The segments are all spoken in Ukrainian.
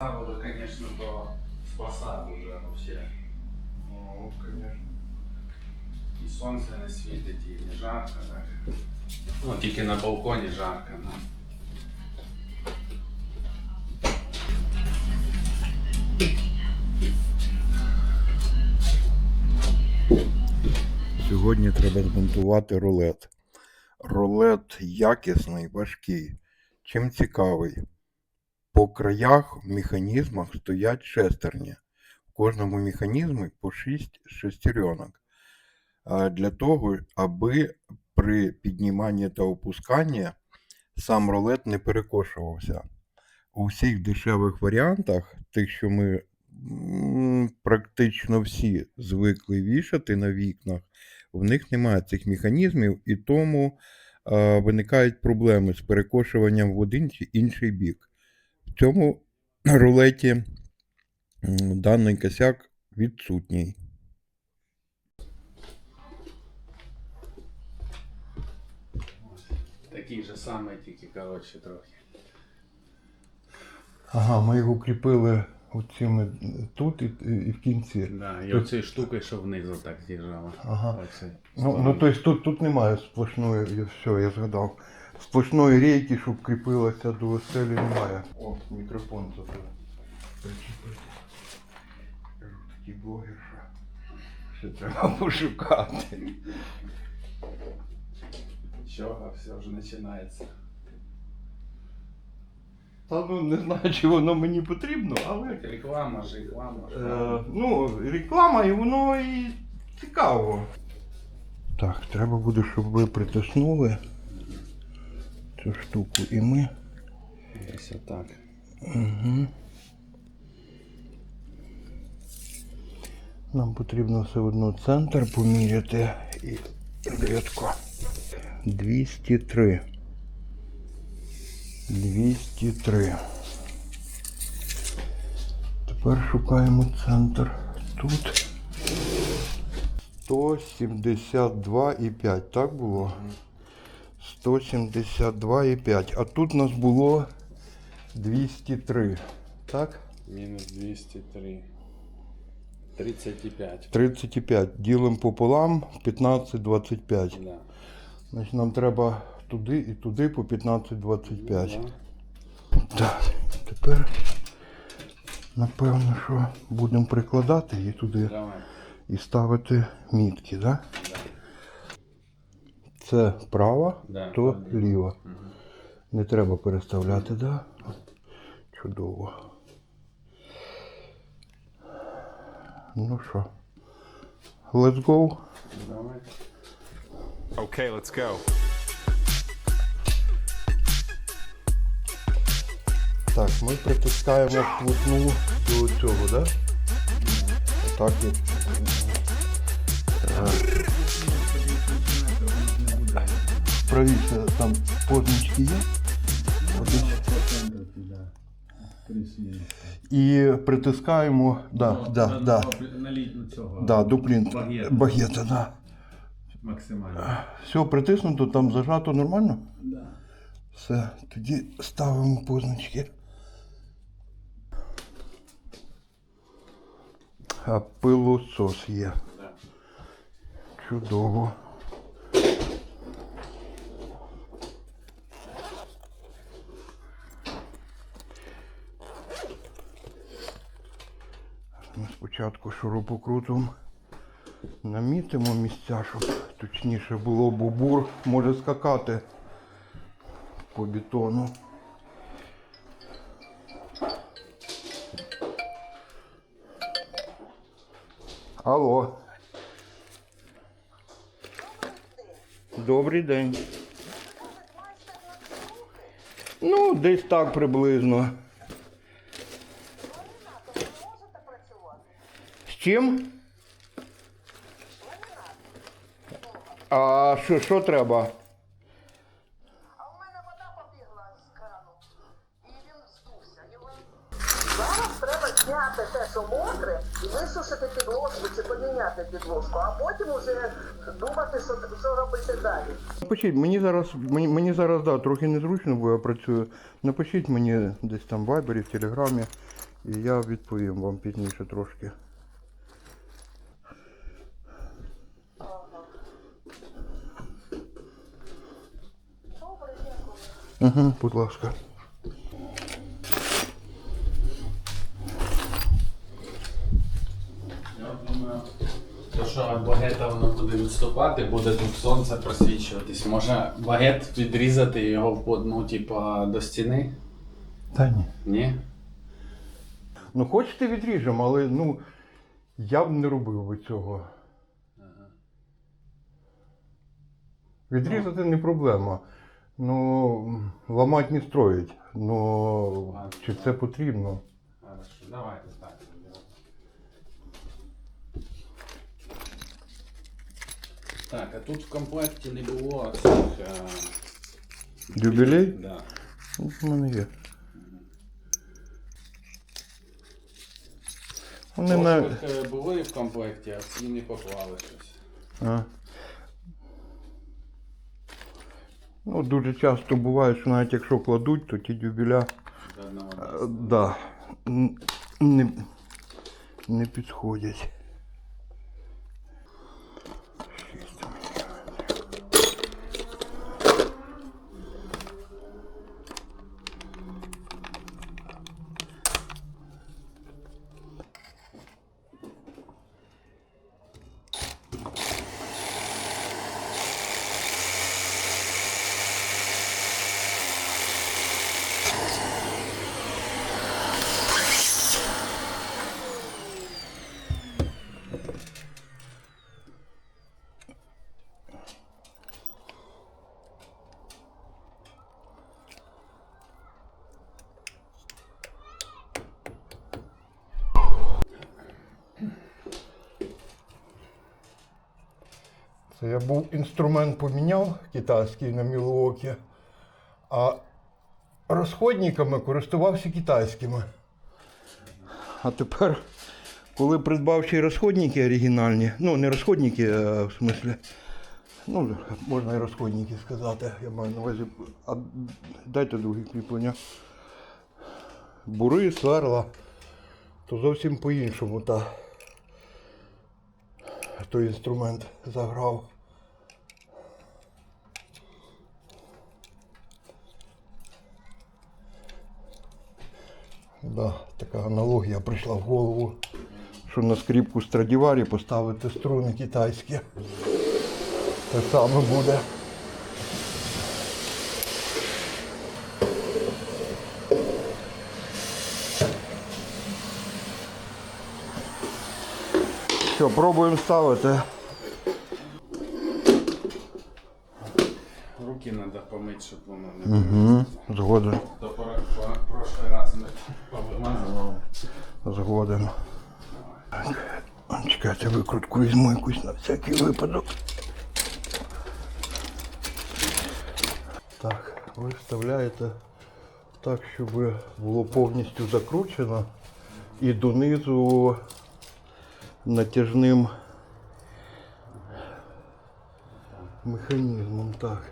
Воду, конечно, то спасает уже вообще. Ну, конечно. І сонце не світить, і не жарко так. Ну, тільки на балконі жарко, ну. Сьогодні треба змонтувати рулет. Рулет якісний, важкий. Чим цікавий? По краях в механізмах стоять шестерні. В кожному механізмі по 6 шестеренок. Для того, аби при підніманні та опусканні сам рулет не перекошувався. У всіх дешевих варіантах, тих, що ми практично всі звикли вішати на вікнах, в них немає цих механізмів, і тому виникають проблеми з перекошуванням в один чи інший бік. В цьому рулеті даний косяк відсутній. Такий же самий, тільки коротше трохи. Ага, ми його кріпили оцими тут і, і в кінці. Да, і Тут- оцією штукою, що внизу так з'їжджало. Ага. Оце. Ну, ну тобто тут, тут немає сплошної, все, я згадав. Сплошної рейки, щоб кріпилася до стелі, немає. О, мікрофон тут. причепити. Такий блогерша. Ще треба пошукати. Чого, все вже починається. Та ну не знаю, чи воно мені потрібно, але. Реклама ж, реклама ж. Е, ну, реклама і воно і цікаво. Так, треба буде, щоб ви притиснули цю штуку і ми. Десь отак. Угу. Нам потрібно все одно центр поміряти і рідко. 203. 203. Тепер шукаємо центр. Тут 172,5, так було? 172,5. А тут у нас було 203. Так? Мінус 203. 35. 35. Ділимо пополам 15-25. Да. Значить, нам треба туди і туди по 15-25. Ну, Так, тепер напевно, що будемо прикладати її туди Давай. і ставити мітки, так? Да? Це права, Да, то правильно. ліва. Не треба переставляти, так? Да? Чудово. Ну що, let's go. Давай. Okay, let's go. Так, ми притискаємо вплотну до цього, да? Так і. Правіше, там позначки є. І притискаємо, да, да, да, Наліть цього. да, до плінту. Багета. Багета, да. Максимально. Все, притиснуто, там зажато нормально? Да. Все, тоді ставимо позначки. А пилосос є. Да. Чудово. Спочатку шурупокрутом намітимо місця, щоб точніше було, бо бур може скакати по бетону. Алло. Добрий день. Ну, десь так приблизно. Чим? А що, що треба? А в мене вода побігла з крану. І він здувся. Його... Зараз треба зняти те, що мокре, і висушити підложку чи поміняти підложку, а потім уже думати, що, що робити далі. Напишіть, мені зараз, мені, мені зараз да, трохи незручно, бо я працюю. Напишіть мені десь там в вайбері, в телеграмі. І я відповім вам пізніше трошки. Угу, будь ласка. То що багета воно буде відступати, буде тут сонце просвічуватись. Може багет відрізати його в одну, типа, до стіни? Та ні. Ні? Ну, хочете відріжемо, але ну я б не робив би цього. Відрізати не проблема. Ну, ламати не строїть. Ну, чи це потрібно? Хорошо, давайте так. Так, а тут в комплекті не було цих. е, Юбілей? Да. Ну, в мене є. Вони на. Е, були в комплекті, а ці не поклали щось. А. Ну, дуже часто буває, що навіть якщо кладуть, то ті дюбіля е, да, н- не, не підходять. Це я був інструмент поміняв китайський на Мілуокі, а розходниками користувався китайськими. А тепер, коли придбав ще й розходники оригінальні, ну не розходники, а в смислі, ну, можна і розходники сказати, я маю на увазі. А дайте друге кріплення. Бури, сверла, то зовсім по-іншому та той інструмент заграв. Да, така аналогія прийшла в голову, що на скріпку Страдіварі поставити струни китайські. Те саме буде. Що, пробуємо ставити. Руки треба помити, щоб воно не Угу, згоден. То прошлий раз ми повимазували. Згоден. Чекайте, викрутку візьму якусь на всякий випадок. Так, ви вставляєте так, щоб було повністю закручено і донизу натяжним механізмом. Так.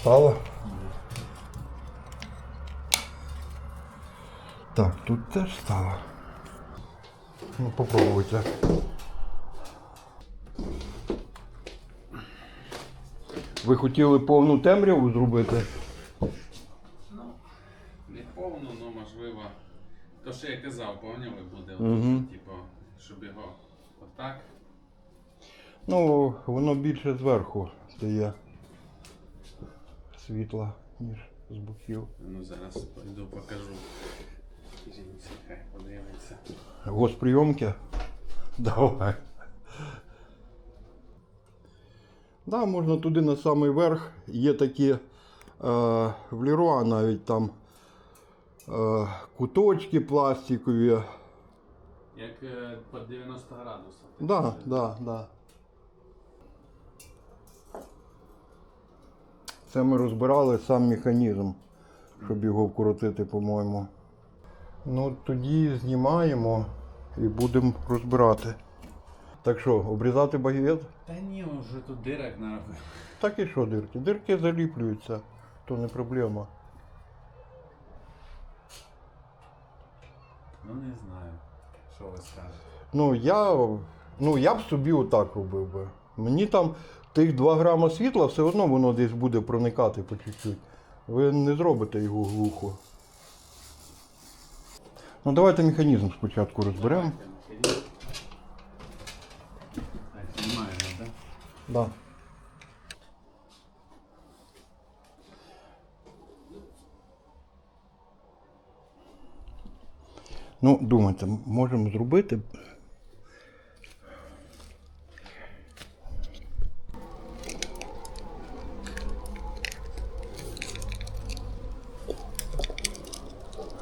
Стало? Так, тут теж стало. Ну, попробуйте. Ви хотіли повну темряву зробити? Ну, не повну, але можливо. То, що я казав, поняли, буде, Мгм. типу, щоб його отак. Ну, воно більше зверху дає світла, ніж з боків. Ну зараз пойду покажу. Жінці, хай подивиться. Госприйомки? Давай. Да, можна туди на самий верх. Є такі е, в Ліруа навіть там е, куточки пластикові. Як е, по 90 градусів. Да, да, да. Це ми розбирали сам механізм, щоб його вкрутити, по-моєму. Ну, Тоді знімаємо і будемо розбирати. Так що, обрізати багет? Та ні, вже тут дирок наробив. Так і що дирки? Дирки заліплюються, то не проблема. Ну не знаю, що ви скажете. Ну я ну, я б собі отак робив би. Мені там тих 2 грама світла все одно воно десь буде проникати по чуть-чуть. Ви не зробите його глухо. Ну давайте механізм спочатку розберемо. Знімаємо, так? Да. Ну, думайте, можемо зробити.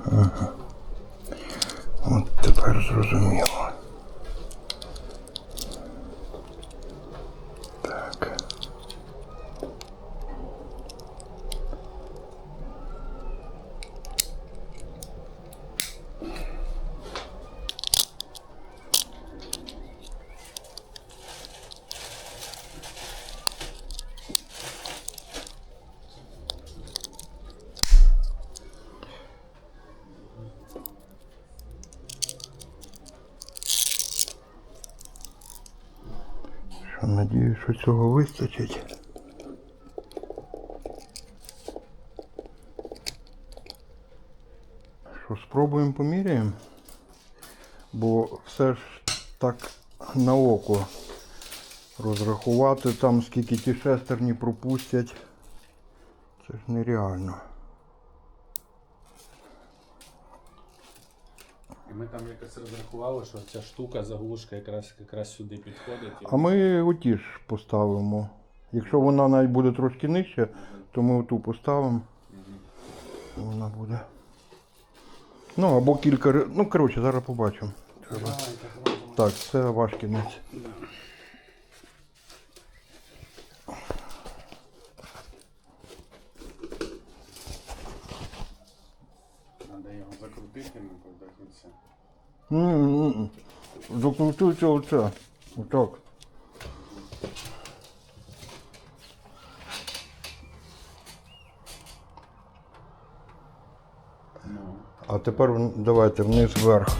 Ага. От тепер зрозуміло. Так. Що, надіюсь, що цього вистачить. Що, спробуємо поміряємо? Бо все ж так на око розрахувати там, скільки ті шестерні пропустять. Це ж нереально. І ми там якось розрахували, що ця штука, заглушка якраз, якраз сюди підходить. А ми оті ж поставимо. Якщо вона навіть буде трошки нижче, то ми оту поставимо. Вона буде. Ну, або кілька. Ну, коротше, зараз побачимо. Треба. Так, це ваш кінець. Треба його М-м-м. Закрутуйте оце. Отак. А тепер давайте вниз вверх.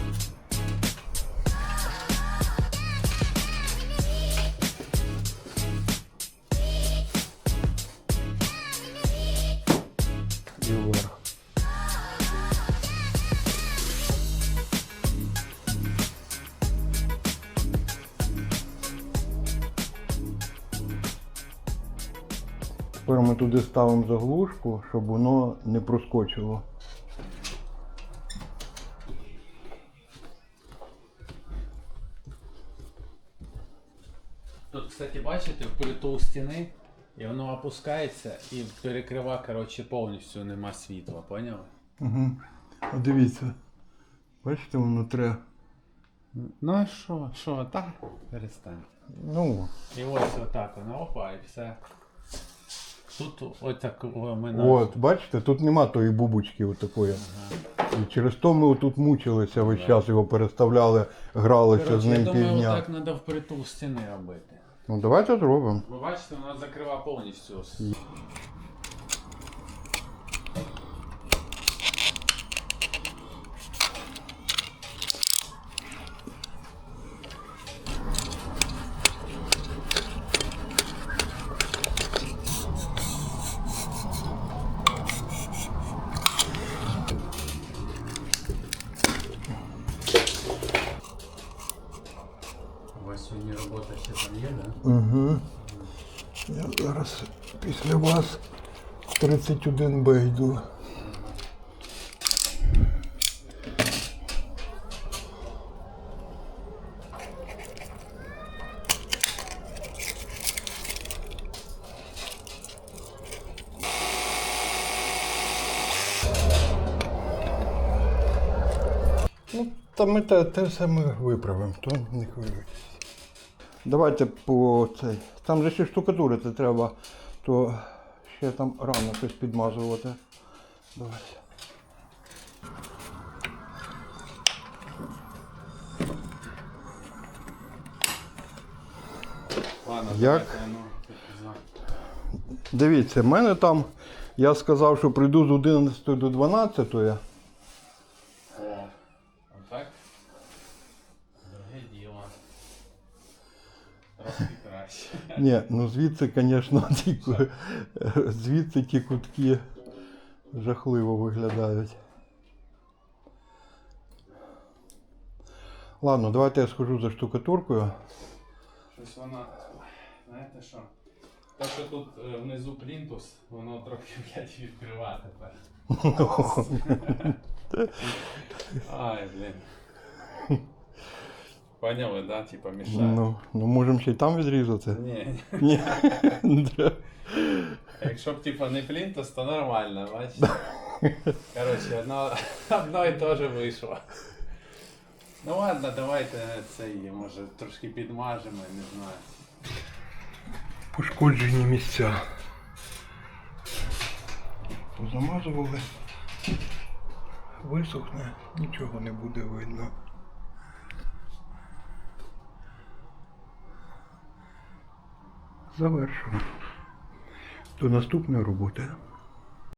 І вверх. Тепер ми туди ставимо заглушку, щоб воно не проскочило. Тут, кстати, бачите, впритул стіни, і воно опускається і перекрива, коротше, повністю нема світла, поняли? Угу. Дивіться. Бачите, воно тре. Ну а що, що, так? Перестань. Ну, І ось отак воно, опа, і все. Тут ось так о, ми на... от, бачите, тут нема тої бубочки отакої. І через то ми тут мучилися весь час, його переставляли, гралися Коротше, з я ним думаю, півдня. отак треба впритул стіни робити. Ну давайте зробимо. Ви бачите, вона закрива повністю. У вас сьогодні робота ще там є, да? Угу. Я зараз після вас 31 Б. Ну, та ми те, те все виправимо, то не хвилюйтесь. Давайте по цей. Там же ще штукатурити треба, то ще там рано щось підмазувати. Давайте. Як? ну, Дивіться, в мене там, я сказав, що прийду з 11 до 12. О, отак? Трохи краще. Ні, ну звідси, звісно, ті, звідси ті кутки жахливо виглядають. Ладно, давайте я схожу за штукатуркою. Щось воно. Знаєте що? Те, що тут е, внизу плінтус, воно трохи блядь, відкрива тепер. Ай, блін. Поняли, да? Типа мішає. Ну, ну можемо ще й там відрізати. Ні, Ні. не якщо б типа не плінтус, то нормально, бачите. Коротше, одно, одно і те же вийшло. Ну ладно, давайте це її, може, трошки підмажемо, не знаю. Пошкоджені місця. Позамазували. Висохне, нічого не буде видно. Завершено. До наступної роботи.